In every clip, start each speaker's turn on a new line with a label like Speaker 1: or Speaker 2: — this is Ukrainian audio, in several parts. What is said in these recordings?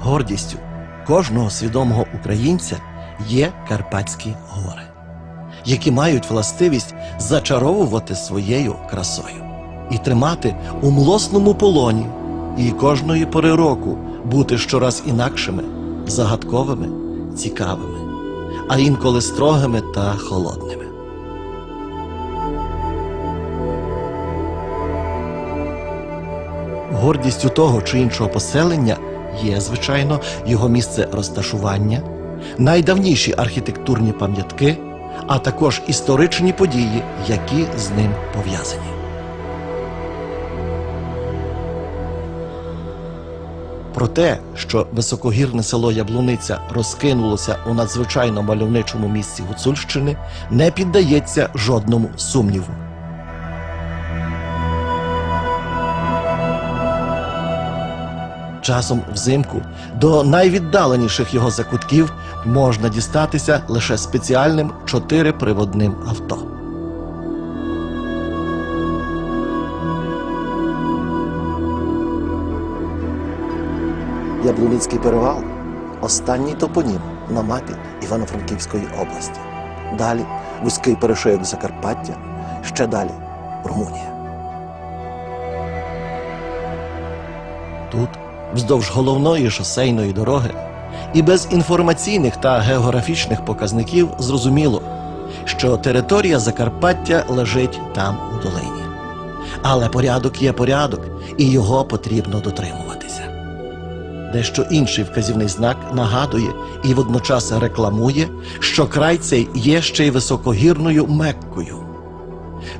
Speaker 1: гордістю кожного свідомого українця є Карпатські гори, які мають властивість зачаровувати своєю красою і тримати у млосному полоні, і кожної пори року бути щораз інакшими, загадковими, цікавими, а інколи строгими та холодними. Гордістю того чи іншого поселення є, звичайно, його місце розташування, найдавніші архітектурні пам'ятки, а також історичні події, які з ним пов'язані. Про те, що високогірне село Яблуниця розкинулося у надзвичайно мальовничому місці Гуцульщини, не піддається жодному сумніву. Часом взимку до найвіддаленіших його закутків можна дістатися лише спеціальним чотириприводним авто. Яблуницький перевал останній топонім на мапі Івано-Франківської області. Далі вузький перешийок Закарпаття, ще далі Румунія. Тут, вздовж головної шосейної дороги, і без інформаційних та географічних показників зрозуміло, що територія Закарпаття лежить там у долині. Але порядок є порядок, і його потрібно дотримуватися. Дещо інший вказівний знак нагадує і водночас рекламує, що край цей є ще й високогірною Меккою.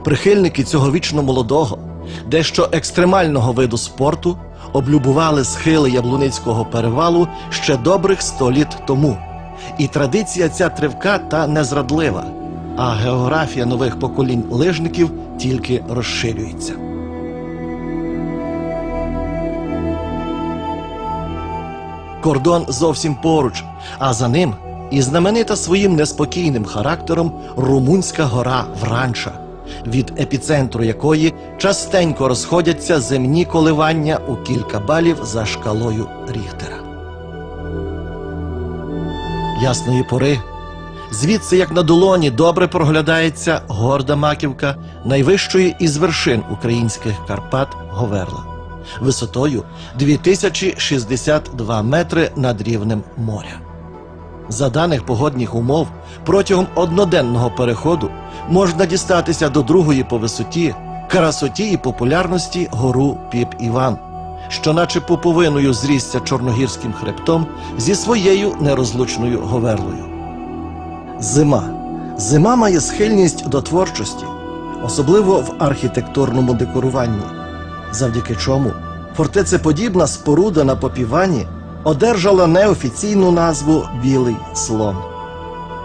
Speaker 1: Прихильники цього вічно молодого, дещо екстремального виду спорту облюбували схили Яблуницького перевалу ще добрих сто літ тому. І традиція ця тривка та незрадлива, а географія нових поколінь лижників тільки розширюється. Кордон зовсім поруч, а за ним і знаменита своїм неспокійним характером Румунська гора Вранча, від епіцентру якої частенько розходяться земні коливання у кілька балів за шкалою Ріхтера. Ясної пори. Звідси, як на долоні, добре проглядається горда маківка найвищої із вершин українських Карпат Говерла висотою 2062 метри над рівнем моря. За даних погодних умов, протягом одноденного переходу можна дістатися до другої по висоті, красоті і популярності гору Піп Іван, що наче пуповиною зрісся чорногірським хребтом зі своєю нерозлучною говерлою. Зима. Зима має схильність до творчості, особливо в архітектурному декоруванні, завдяки чому фортецеподібна споруда на попівані одержала неофіційну назву Білий слон.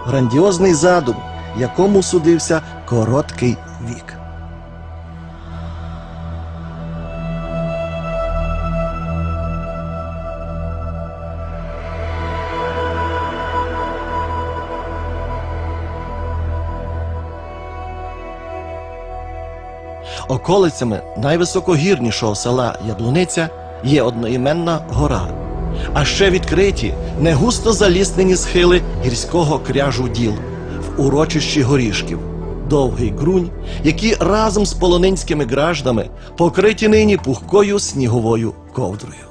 Speaker 1: Грандіозний задум, якому судився короткий вік. Околицями найвисокогірнішого села Яблуниця є одноіменна гора, а ще відкриті негусто заліснені схили гірського кряжу діл в урочищі горішків, довгий грунь, які разом з полонинськими граждами покриті нині пухкою сніговою ковдрою.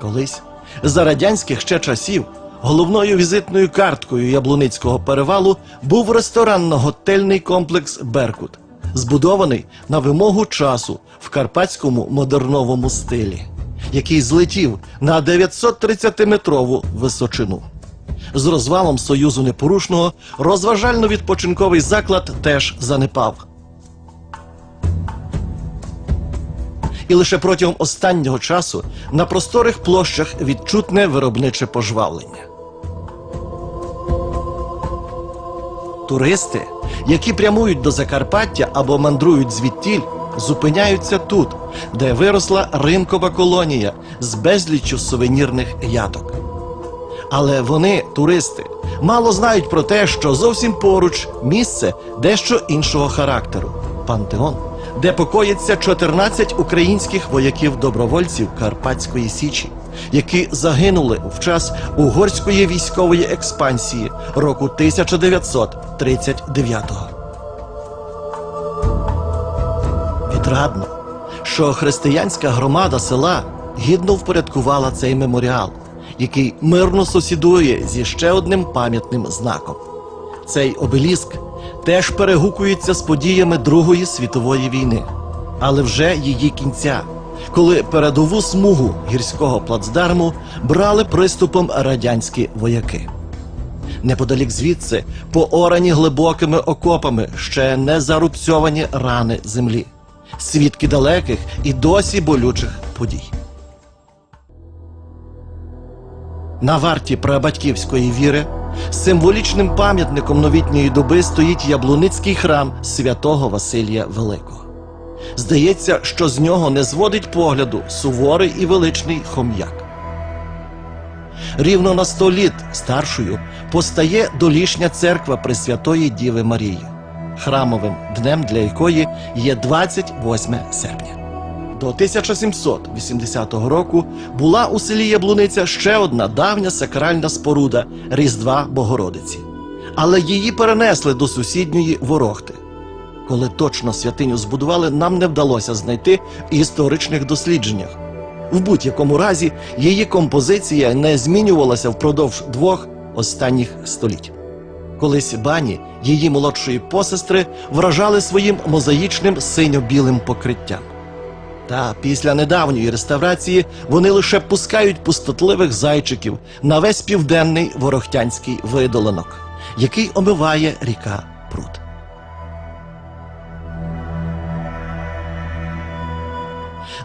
Speaker 1: Колись за радянських ще часів головною візитною карткою Яблуницького перевалу був ресторанно-готельний комплекс Беркут, збудований на вимогу часу в карпатському модерновому стилі, який злетів на 930-метрову височину. З розвалом Союзу Непорушного розважально-відпочинковий заклад теж занепав. І лише протягом останнього часу на просторих площах відчутне виробниче пожвавлення. Туристи, які прямують до Закарпаття або мандрують звідтіль, зупиняються тут, де виросла ринкова колонія з безліччю сувенірних яток. Але вони, туристи, мало знають про те, що зовсім поруч місце дещо іншого характеру пантеон, де покоїться 14 українських вояків-добровольців Карпатської Січі, які загинули в час угорської військової експансії року 1939-го. Відрадно, що християнська громада села гідно впорядкувала цей меморіал, який мирно сусідує зі ще одним пам'ятним знаком. Цей обеліск теж перегукується з подіями Другої світової війни, але вже її кінця, коли передову смугу гірського плацдарму брали приступом радянські вояки. Неподалік звідси поорані глибокими окопами ще не зарубцьовані рани землі, свідки далеких і досі болючих подій. На варті прабатьківської віри символічним пам'ятником новітньої доби стоїть яблуницький храм святого Василія Великого. Здається, що з нього не зводить погляду суворий і величний хом'як. Рівно на сто літ старшою постає долішня церква Пресвятої Діви Марії, храмовим днем для якої є 28 серпня. До 1780 року була у селі Яблуниця ще одна давня сакральна споруда Різдва Богородиці, але її перенесли до сусідньої Ворохти. Коли точно святиню збудували, нам не вдалося знайти в історичних дослідженнях. В будь-якому разі її композиція не змінювалася впродовж двох останніх століть. Колись бані її молодшої посестри вражали своїм мозаїчним синьо-білим покриттям. Та після недавньої реставрації вони лише пускають пустотливих зайчиків на весь південний ворохтянський видолинок, який омиває ріка Прут.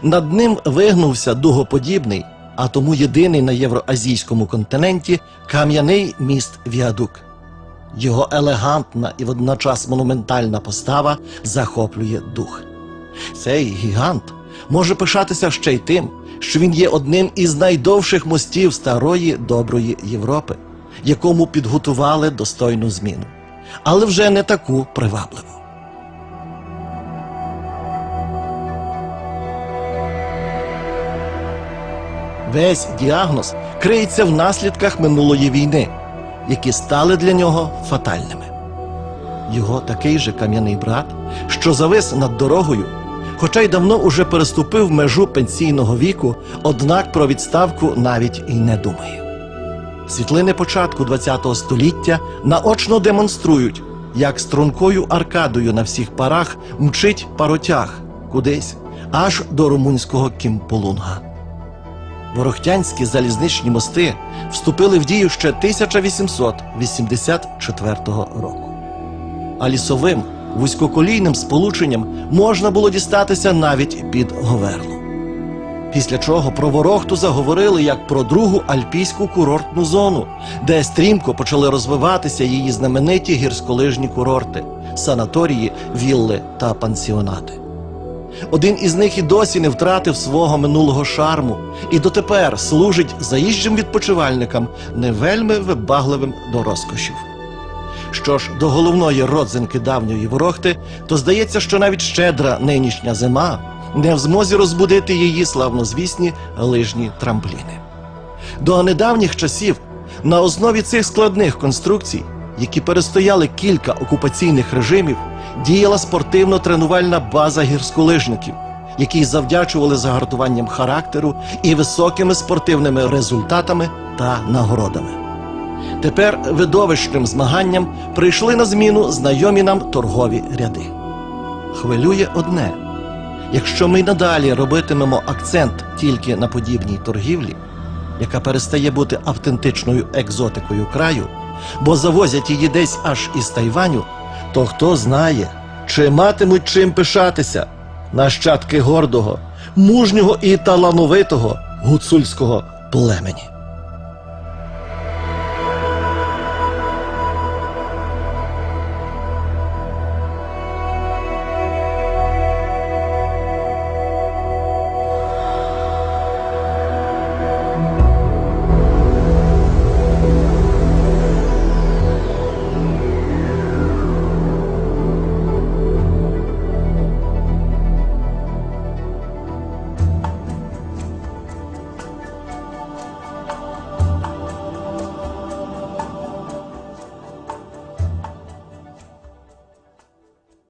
Speaker 1: Над ним вигнувся дугоподібний, а тому єдиний на євроазійському континенті кам'яний міст Віадук. Його елегантна і водночас монументальна постава захоплює дух. Цей гігант може пишатися ще й тим, що він є одним із найдовших мостів старої доброї Європи, якому підготували достойну зміну, але вже не таку привабливу. Весь діагноз криється в наслідках минулої війни, які стали для нього фатальними. Його такий же кам'яний брат, що завис над дорогою, хоча й давно уже переступив межу пенсійного віку, однак про відставку навіть і не думає. Світлини початку ХХ століття наочно демонструють, як стрункою аркадою на всіх парах мчить паротяг кудись аж до румунського Кімполунга. Ворохтянські залізничні мости вступили в дію ще 1884 року. А лісовим вузькоколійним сполученням можна було дістатися навіть під Говерлу. Після чого про Ворохту заговорили як про другу альпійську курортну зону, де стрімко почали розвиватися її знамениті гірськолижні курорти, санаторії, вілли та пансіонати. Один із них і досі не втратив свого минулого шарму і дотепер служить заїжджим відпочивальникам не вельми вибагливим до розкошів. Що ж до головної родзинки давньої ворохти, то здається, що навіть щедра нинішня зима не в змозі розбудити її славнозвісні лижні трампліни. До недавніх часів на основі цих складних конструкцій, які перестояли кілька окупаційних режимів, діяла спортивно-тренувальна база гірськолижників, які завдячували загартуванням характеру і високими спортивними результатами та нагородами. Тепер видовищним змаганням прийшли на зміну знайомі нам торгові ряди. Хвилює одне: якщо ми й надалі робитимемо акцент тільки на подібній торгівлі, яка перестає бути автентичною екзотикою краю, бо завозять її десь аж із Тайваню, то хто знає, чи матимуть чим пишатися нащадки гордого, мужнього і талановитого гуцульського племені.